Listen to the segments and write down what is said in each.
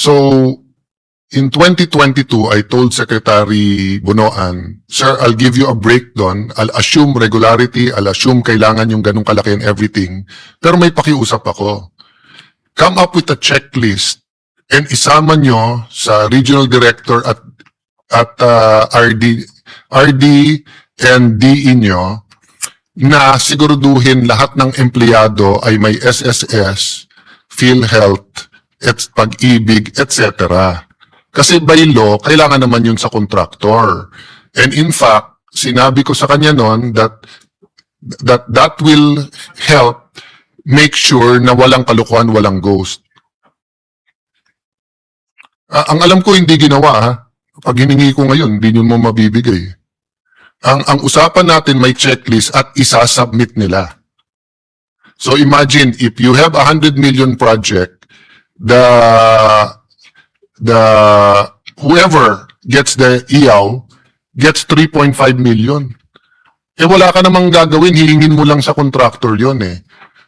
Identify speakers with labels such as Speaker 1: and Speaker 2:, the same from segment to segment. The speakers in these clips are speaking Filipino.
Speaker 1: So, in 2022, I told Secretary Bunoan, Sir, I'll give you a breakdown. I'll assume regularity. I'll assume kailangan yung ganong kalaki and everything. Pero may pakiusap ako. Come up with a checklist and isama nyo sa regional director at at uh, RD RD and DE nyo na siguraduhin lahat ng empleyado ay may SSS, PhilHealth, et pag-ibig, etc. Kasi by law, kailangan naman yun sa contractor. And in fact, sinabi ko sa kanya noon that that that will help make sure na walang kalukuhan, walang ghost. Ah, ang alam ko hindi ginawa ha. Pag hiningi ko ngayon, hindi nyo mo mabibigay. Ang, ang usapan natin may checklist at isasubmit nila. So imagine if you have a 100 million project, the the whoever gets the EAW gets 3.5 million. Eh wala ka namang gagawin, hihingin mo lang sa contractor yon eh.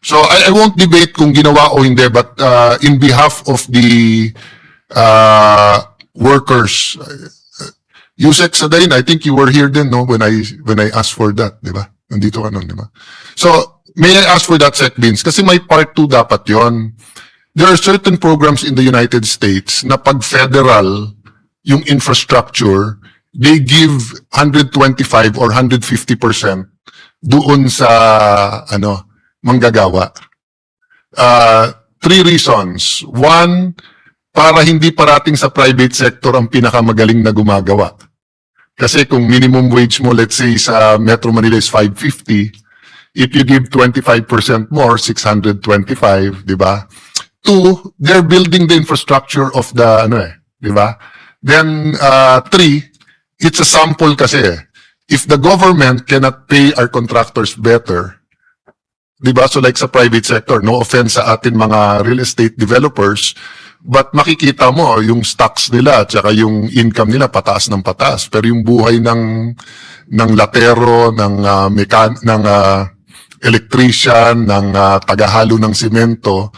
Speaker 1: So I, I won't debate kung ginawa o hindi, but uh, in behalf of the uh, workers, uh, Yusek Sadain, I think you were here then, no, when I when I asked for that, di ba? Nandito ka nun, di ba? So, may I ask for that, Sec Vince? Kasi may part 2 dapat yon. There are certain programs in the United States na pag federal yung infrastructure, they give 125 or 150% doon sa ano manggagawa. Uh, three reasons. One, para hindi parating sa private sector ang pinakamagaling na gumagawa. Kasi kung minimum wage mo, let's say sa Metro Manila is 550, if you give 25% more, 625, di ba? Two, they're building the infrastructure of the, ano eh, di ba? Then, uh, three, it's a sample kasi eh. If the government cannot pay our contractors better, di ba? So like sa private sector, no offense sa atin mga real estate developers, but makikita mo yung stocks nila at saka yung income nila pataas ng pataas. Pero yung buhay ng ng latero, ng uh, mekan ng ah, electrician, ng ah, tagahalo ng simento,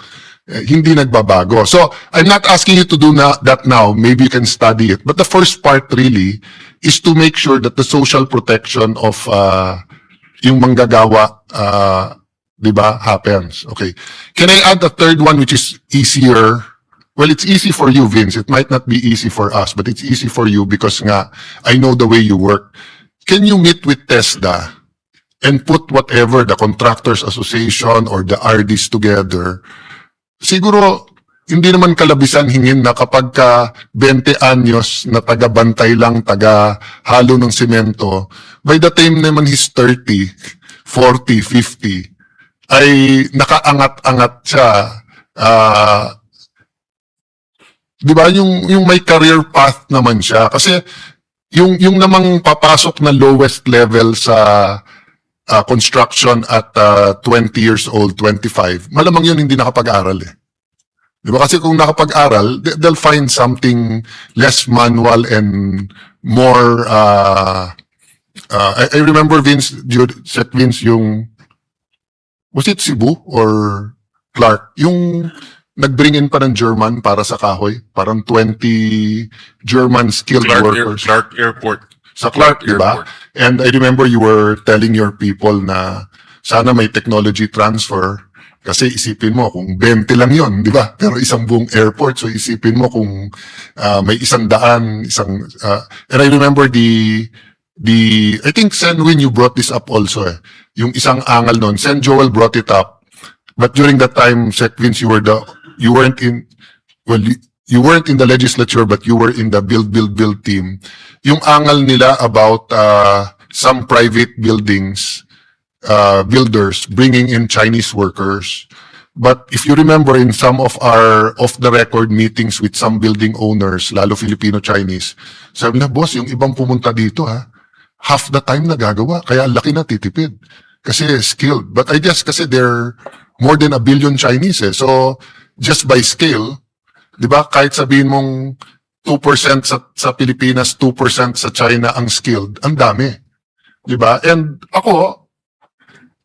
Speaker 1: hindi nagbabago. So, I'm not asking you to do na, that now. Maybe you can study it. But the first part really is to make sure that the social protection of uh, yung manggagawa, uh, di ba, happens. Okay. Can I add a third one which is easier? Well, it's easy for you, Vince. It might not be easy for us, but it's easy for you because nga, I know the way you work. Can you meet with TESDA and put whatever the Contractors Association or the RDs together siguro hindi naman kalabisan hingin na kapag ka 20 anyos na taga-bantay lang, taga-halo ng simento, by the time naman he's 30, 40, 50, ay nakaangat-angat siya. ah di ba yung, yung may career path naman siya? Kasi yung, yung namang papasok na lowest level sa uh, construction at uh, 20 years old, 25, malamang yun hindi nakapag-aral eh. Di ba? Kasi kung nakapag-aral, they- they'll find something less manual and more, uh, uh, I, I remember Vince, Jude- Sec Vince, yung, was it Cebu or Clark? Yung nag-bring in pa ng German para sa kahoy, parang 20 German skilled
Speaker 2: Clark, Air,
Speaker 1: workers
Speaker 2: Clark Airport.
Speaker 1: Sa Clark, di ba? And I remember you were telling your people na sana may technology transfer kasi isipin mo kung 20 lang yon, di ba? Pero isang buong airport, so isipin mo kung ah, may isang daan, isang... ah, and I remember the... the I think, Sen Win, you brought this up also eh. Yung isang angal nun, Sen Joel brought it up. But during that time, Sec Vince, you were the... You weren't in... Well, you, weren't in the legislature, but you were in the build, build, build team. Yung angal nila about uh, some private buildings, uh, builders bringing in Chinese workers. But if you remember in some of our off-the-record meetings with some building owners, lalo Filipino-Chinese, sabi na, boss, yung ibang pumunta dito ha, half the time nagagawa, kaya laki na titipid. Kasi skilled. But I guess kasi they're more than a billion Chinese eh. So, just by scale, Di ba? Kahit sabihin mong 2% sa, sa Pilipinas, 2% sa China ang skilled, ang dami. Di ba? And ako,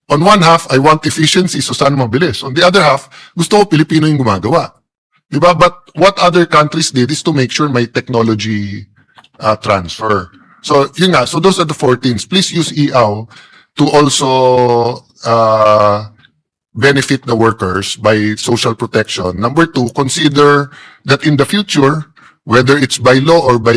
Speaker 1: on one half, I want efficiency, so sana mabilis. On the other half, gusto ko Pilipino yung gumagawa. Di ba? But what other countries did is to make sure may technology uh, transfer. So, yun nga. So, those are the four things. Please use EAW to also uh, benefit the workers by social protection. Number two, consider that in the future, whether it's by law or by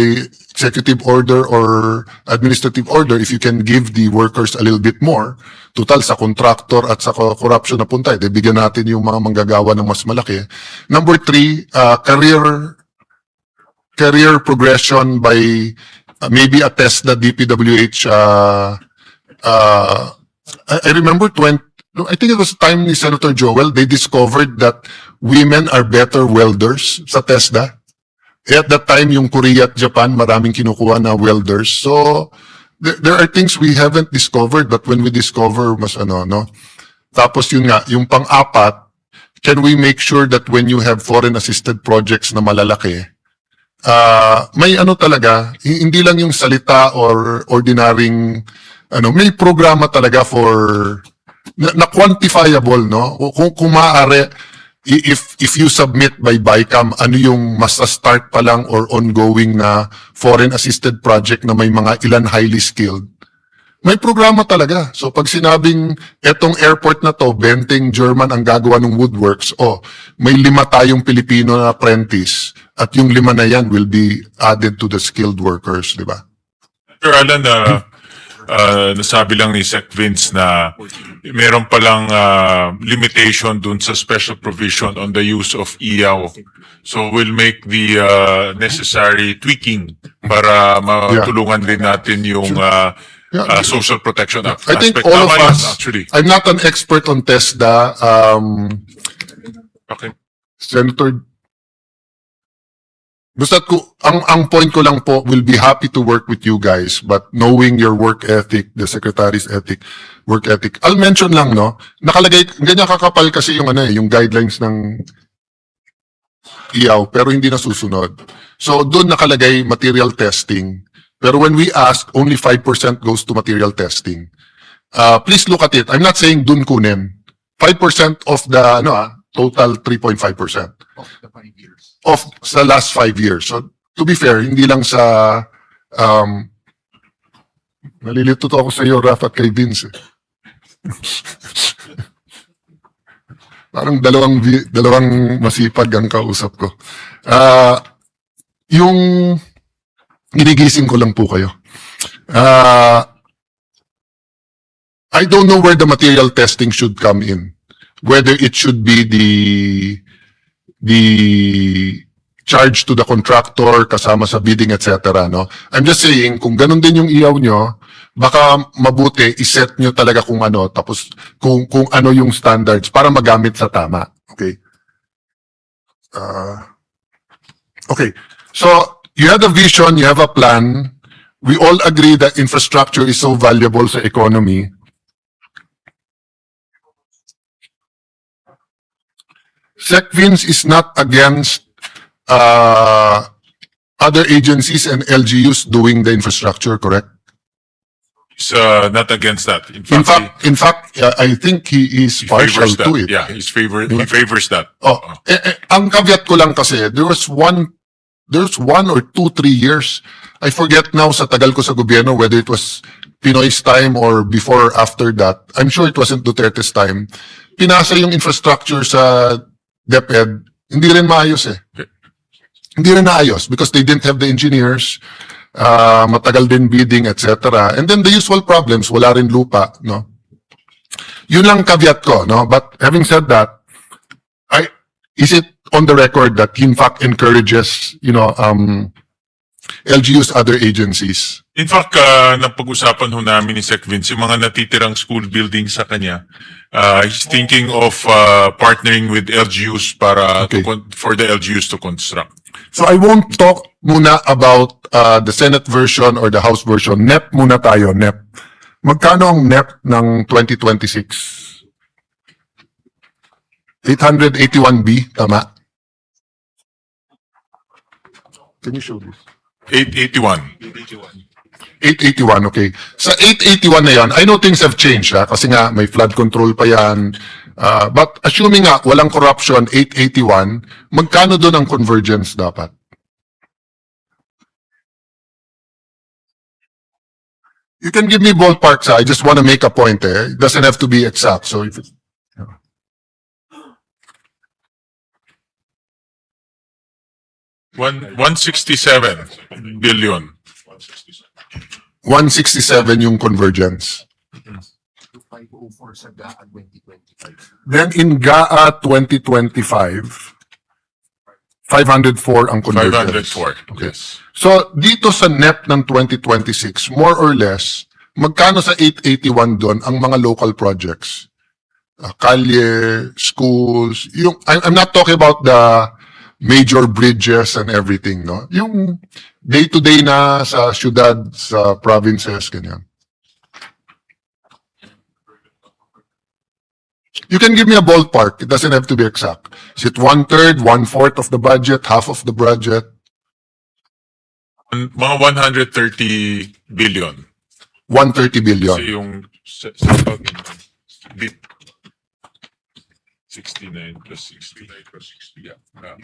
Speaker 1: executive order or administrative order, if you can give the workers a little bit more, total sa contractor at sa co- corruption na punta, eh, bigyan natin yung mga manggagawa ng mas malaki. Number three, uh, career career progression by uh, maybe a test that DPWH uh, uh, I, remember 20 no, I think it was time ni Senator Joel they discovered that women are better welders sa TESDA. Eh, At that time, yung Korea at Japan, maraming kinukuha na welders. So, there, there are things we haven't discovered, but when we discover, mas ano, no? Tapos yun nga, yung pang-apat, can we make sure that when you have foreign assisted projects na malalaki, ah may ano talaga, hi- hindi lang yung salita or ordinaryong, ano, may programa talaga for, na, na quantifiable, no? Kung, kung maaari, if, if you submit by BICAM, ano yung mas start pa lang or ongoing na foreign assisted project na may mga ilan highly skilled, may programa talaga. So pag sinabing etong airport na to, Benting German ang gagawa ng woodworks, oh, may lima tayong Pilipino na apprentice at yung lima na yan will be added to the skilled workers, di ba?
Speaker 2: Sir Alan, uh, uh, nasabi lang ni Sec Vince na meron palang uh, limitation dun sa special provision on the use of EAW. So we'll make the uh, necessary tweaking para matulungan din natin yung uh,
Speaker 1: Yeah.
Speaker 2: uh, social protection a-
Speaker 1: I think
Speaker 2: aspect.
Speaker 1: all of
Speaker 2: Tama yun,
Speaker 1: us,
Speaker 2: Actually.
Speaker 1: I'm not an expert on TESDA, um,
Speaker 2: Okay.
Speaker 1: Senator, basta ko, ang, ang point ko lang po, will be happy to work with you guys, but knowing your work ethic, the secretary's ethic, work ethic, I'll mention lang, no, nakalagay, ganyan kakapal kasi yung ano eh, yung guidelines ng iyaw, pero hindi nasusunod. So, doon nakalagay material testing. Pero when we ask, only 5% goes to material testing. Uh, please look at it. I'm not saying dun kunin. 5% of the, ano ah, total 3.5%. Of sa last five years. So, to be fair, hindi lang sa, um, nalilito to ako sa iyo, Raf, at kay Vince. eh. Parang dalawang, vi- dalawang masipag ang kausap ko. Ah, yung ginigising ko lang po kayo. Ah, I don't know where the material testing should come in. Whether it should be the the charge to the contractor kasama sa bidding etc. no. I'm just saying kung ganun din yung iyaw nyo, baka mabuti iset nyo talaga kung ano tapos kung kung ano yung standards para magamit sa tama. Okay? Uh, okay. So you have a vision, you have a plan. We all agree that infrastructure is so valuable sa economy. SecVins is not against uh, other agencies and LGUs doing the infrastructure, correct?
Speaker 2: He's uh, not against that. In
Speaker 1: In
Speaker 2: fact,
Speaker 1: fact, in fact, uh, I think he is
Speaker 2: he, he
Speaker 1: partial
Speaker 2: favors that.
Speaker 1: to it.
Speaker 2: Yeah, he's favor, he favors that.
Speaker 1: Oh, eh, eh, ang caveat ko lang kasi, there was one, there's one or two, three years, I forget now sa tagal ko sa gobyerno whether it was Pinoy's time or before or after that. I'm sure it wasn't Duterte's time. Pinasa yung infrastructure sa DepEd, hindi rin maayos eh. Hindi rin naayos because they didn't have the engineers, uh, matagal din bidding, etc. And then the usual problems, wala rin lupa, no? Yun lang caveat ko, no? But having said that, I, is it on the record that Kinfac encourages, you know, um, LGU's other agencies?
Speaker 2: In fact, uh, napag-usapan ho namin ni Sec Vince yung mga natitirang school building sa kanya. Uh, he's thinking of uh, partnering with LGUs para
Speaker 1: Okay.
Speaker 2: to con- for the LGUs to construct.
Speaker 1: So I won't talk muna about uh, the Senate version or the House version. NEP muna tayo, NEP. Magkano ang NEP ng 2026? 881B, tama? Can you show this?
Speaker 2: 881.
Speaker 1: 881, okay. Sa 881 na yan, I know things have changed, ha? kasi nga may flood control pa yan, Ah, but assuming nga, walang corruption, 881, magkano doon ang convergence dapat? You can give me ballparks. I just want to make a point eh. It doesn't have to be exact. So if, it's-
Speaker 2: One, 167 billion.
Speaker 1: 167 yung convergence.
Speaker 3: 504 sa GAA 2025.
Speaker 1: Then in GAA 2025, 504 ang convergence.
Speaker 2: 504. Yes.
Speaker 1: So, dito sa NEP ng 2026, more or less, magkano sa 881 doon ang mga local projects? Uh, kalye, schools, yung, I- I'm not talking about the major bridges and everything, no? Yung day-to-day na sa syudad, sa provinces, ganyan. You can give me a ballpark. It doesn't have to be exact. Is it one-third, one-fourth of the budget, half of the budget?
Speaker 2: Mga 130 billion.
Speaker 1: 130 billion.
Speaker 2: Kasi yung sa, sa 69 plus 60 plus 60. Yeah. Yeah.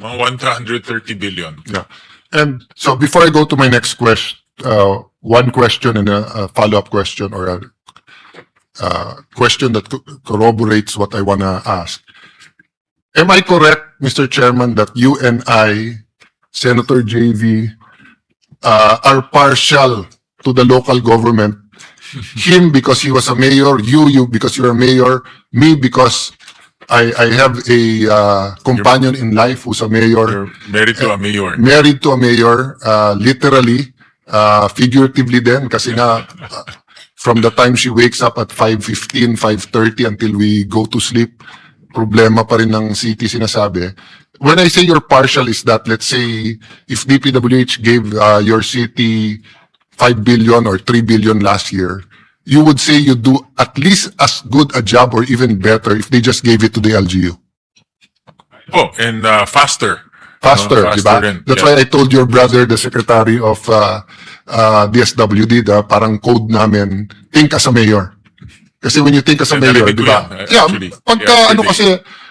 Speaker 2: Mga 130 billion.
Speaker 1: Yeah. And so before I go to my next question, uh, one question and a, a follow-up question or a, uh, question that co- corroborates what I want to ask. Am I correct, Mr. Chairman, that you and I, Senator JV, uh, are partial to the local government? Him because he was a mayor, you, you because you're a mayor, me because I, I have a, uh, companion in life who's a mayor
Speaker 2: You're married to a mayor.
Speaker 1: married to a mayor, uh, literally, uh, figuratively din, kasi nga, uh, from the time she wakes up at 5.15, 5.30 until we go to sleep, problema pa rin ng city sinasabi. When I say you're partial is that, let's say, if DPWH gave uh, your city 5 billion or 3 billion last year, you would say you do at least as good a job or even better if they just gave it to the LGU.
Speaker 2: Oh, and uh, faster.
Speaker 1: Faster,
Speaker 2: Uh, faster rin.
Speaker 1: That's
Speaker 2: Yeah.
Speaker 1: why I told your brother, the secretary of uh, uh, DSWD, da, parang code namin, think as a mayor. Kasi when you think as a
Speaker 2: Yeah,
Speaker 1: mayor, di ba?
Speaker 2: uh,
Speaker 1: Yeah,
Speaker 2: actually.
Speaker 1: pagka
Speaker 2: Yeah,
Speaker 1: ano kasi,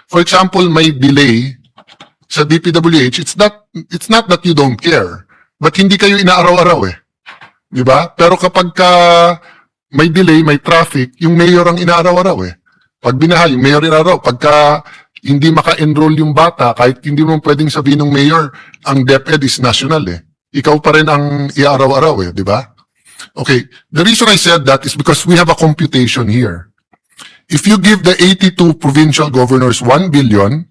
Speaker 1: for example, may delay sa DPWH, it's not, it's not that you don't care, but hindi kayo inaaraw-araw eh. Di ba? Pero kapag ka may delay, may traffic, yung mayor ang inaaraw-araw eh. Pag binaha, yung mayor inaaraw. Pagka hindi maka-enroll yung bata, kahit hindi mo pwedeng sabihin ng mayor, ang DepEd is national eh. Ikaw pa rin ang iaaraw-araw eh, di ba? Okay, the reason I said that is because we have a computation here. If you give the 82 provincial governors 1 billion,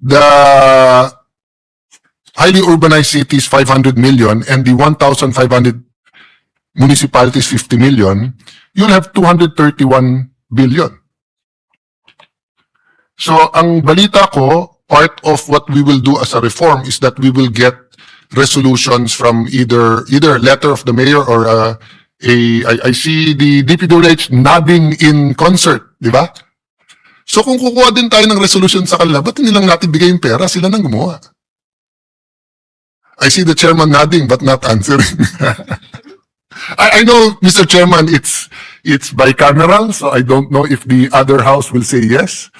Speaker 1: the highly urbanized cities 500 million, and the 1,500 municipalities 50 million, you'll have 231 billion. So, ang balita ko, part of what we will do as a reform is that we will get resolutions from either either a letter of the mayor or uh, a I, I see the DPWH nodding in concert, di ba? So kung kukuha din tayo ng resolution sa kanila, ba't hindi lang natin bigay yung pera? Sila nang gumawa. I see the chairman nodding but not answering. I, I know, Mr. Chairman, it's it's bicameral, so I don't know if the other house will say yes.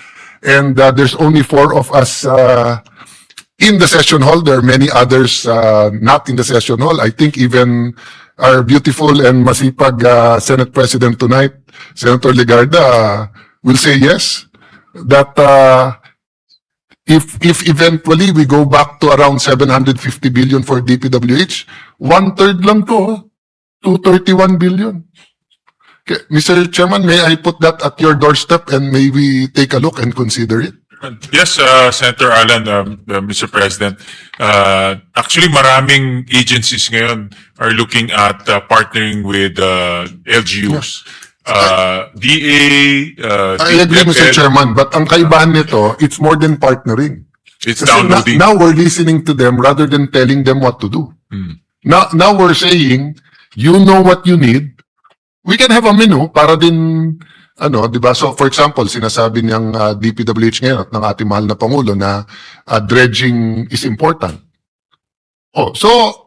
Speaker 1: And uh, there's only four of us uh, in the session hall. There are many others uh, not in the session hall. I think even our beautiful and masipag uh, Senate President tonight, Senator Legarda, uh, will say yes. That uh, if if eventually we go back to around 750 billion for DPWH, one third lang to, 231 billion. Okay, Mr. Chairman, may I put that at your doorstep and may we take a look and consider it?
Speaker 2: Yes, uh, Senator Alan, um, uh, Mr. President. Uh, actually, maraming agencies ngayon are looking at uh, partnering with uh, LGUs. Uh, DA, uh,
Speaker 1: I agree, Mr.
Speaker 2: DepEd,
Speaker 1: Chairman, but ang kaibahan nito, it's more than partnering.
Speaker 2: It's
Speaker 1: Kasi na-
Speaker 2: downloading.
Speaker 1: now we're listening to them rather than telling them what to do.
Speaker 2: Hmm.
Speaker 1: Now, now we're saying, you know what you need. We can have a menu para din, ano, di ba? So, for example, sinasabi niyang uh, DPWH ngayon at ng ating mahal na Pangulo na uh, dredging is important. Oh, so,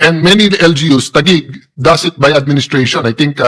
Speaker 1: And many LGUs, Tagig, does it by administration. I think uh,